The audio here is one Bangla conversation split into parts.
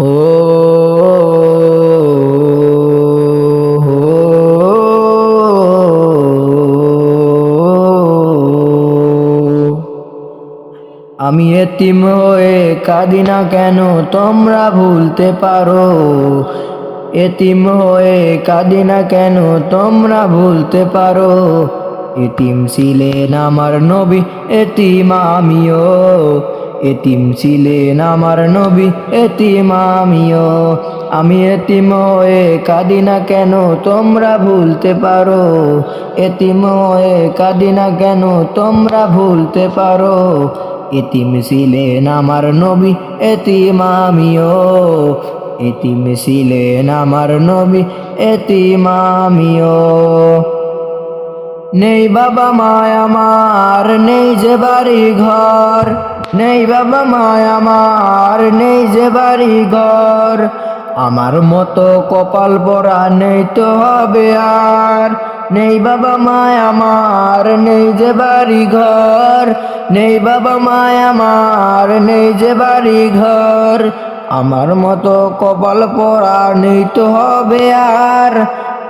ও আমি এতিম হয়ে কাঁদি না কেন তোমরা ভুলতে পারো? এতিম হয়ে কাঁদি না কেন তোমরা ভুলতে পারো? এতিম ছিলেন আমার নবী, এতিম আমিও। এতিম ছিলেন আমার নবী, এতিম আমিও। আমি এতিম হয়ে কাঁদি না কেন তোমরা ভুলতে পারো? এতিম হয়ে কাঁদি না কেন তোমরা ভুলতে পারো? এতিম ছিলেন আমার নবী, এতিম আমিও। এতিম ছিলেন আমার নবী, এতিম আমিও। নেই বাবা মায় আমার নেই যে বাড়ি ঘর। নেই বাবা মায় আমার, নেই যে বাড়ি ঘর আমার মতো কপাল পরা নেই তো হবে আর। নেই বাবা মায় আমার, নেই যে বাড়ি ঘর নেই বাবা মায় আমার, নেই যে বাড়ি ঘর আমার মতো কপাল পরা নেই তো হবে আর।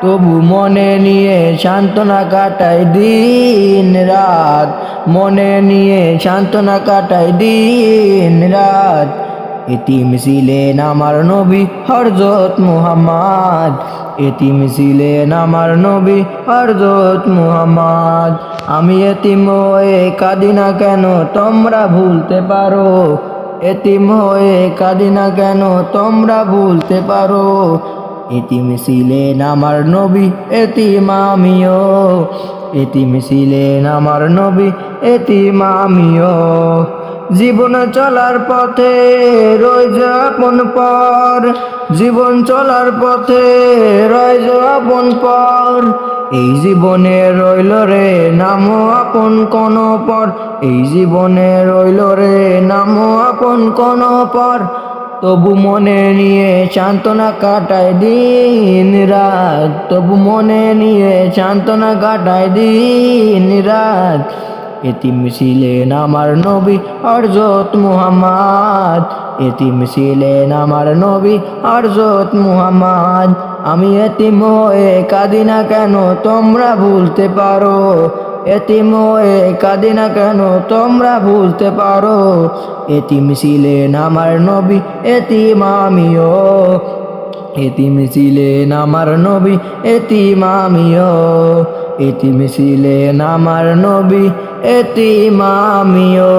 তবু মনে নিয়ে সান্ত্বনা কাটাই দিন রাত। মনে নিয়ে সান্ত্বনা কাটাই দিন রাত। এতিম ছিলেন আমার নবী হরজত মুহাম্মদ। এতিম ছিলেন আমার নবী হরজত মুহাম্মদ। আমি এতিম হয়ে কাঁদি না কেন তোমরা ভুলতে পারো। এতিম হয়ে কাঁদি না কেন তোমরা ভুলতে পারো। এতিম ছিলেন আমার নবী, এতিম আমিও। এতিম ছিলেন আমার নবী এতিম আমিও। জীবন চলার পথে রইজ আপন পর। জীবন চলার পথে রইজ আপন পর। এই জীবনে রইল রে নাম আপন কোন পর। এই জীবনে রইল রে নাম আপন কোন পর। তবু মনে নিয়ে সান্ত্বনা কাটায় দিন রাত। তবু মনে নিয়ে সান্ত্বনা কাটায় দিন রাত। এতিম ছিলেন আমার নবী অর্জত মুহাম্মদ। এতিম ছিলেন আমার নবী অর্জত মুহাম্মদ। আমি এতিম হয়ে কাঁদি না কেন তোমরা ভুলতে পারো। এতিম হয়ে কাঁদি না কেন তোমরা ভুলতে পারো। এতিম ছিলেন আমার নবী, এতিম আমিও। এতিম ছিলেন আমার নবী, এতিম আমিও। এতিম ছিলেন আমার নবী এতিম আমিও।